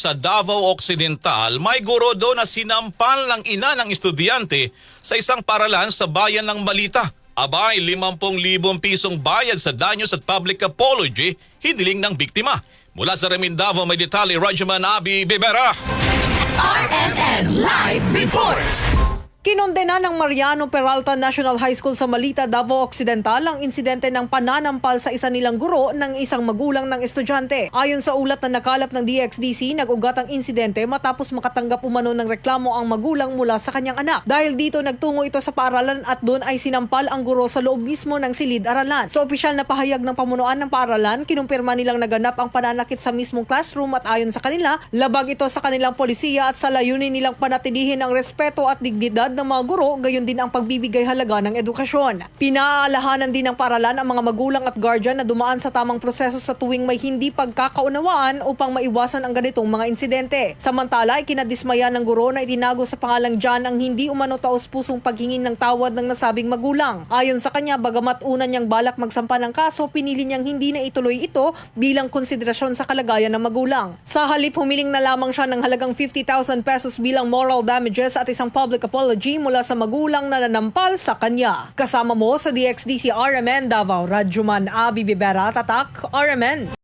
sa Davao Occidental, may guro doon na sinampal ng ina ng estudyante sa isang paralan sa bayan ng Malita. Abay, 50,000 pisong bayad sa danyos at public apology, hiniling ng biktima. Mula sa Remindavo, may detalye Rajaman Abi Bibera. Kinondena ng Mariano Peralta National High School sa Malita, Davao Occidental ang insidente ng pananampal sa isa nilang guro ng isang magulang ng estudyante. Ayon sa ulat na nakalap ng DXDC, nag-ugat ang insidente matapos makatanggap umano ng reklamo ang magulang mula sa kanyang anak. Dahil dito nagtungo ito sa paaralan at doon ay sinampal ang guro sa loob mismo ng silid-aralan. Sa opisyal na pahayag ng pamunuan ng paaralan, kinumpirma nilang naganap ang pananakit sa mismong classroom at ayon sa kanila, labag ito sa kanilang polisiya at sa layunin nilang panatilihin ang respeto at dignidad ng mga guro, gayon din ang pagbibigay halaga ng edukasyon. Pinaalahanan din ng paaralan ang mga magulang at guardian na dumaan sa tamang proseso sa tuwing may hindi pagkakaunawaan upang maiwasan ang ganitong mga insidente. Samantala, ikinadismaya ng guro na itinago sa pangalang John ang hindi umano taos-pusong paghingin ng tawad ng nasabing magulang. Ayon sa kanya, bagamat una niyang balak magsampa ng kaso, pinili niyang hindi na ituloy ito bilang konsiderasyon sa kalagayan ng magulang. Sa halip, humiling na lamang siya ng halagang 50,000 pesos bilang moral damages at isang public apology mula sa magulang na nanampal sa kanya. Kasama mo sa DXDC RMN Davao, Radyoman Abi Bibera, Tatak, RMN.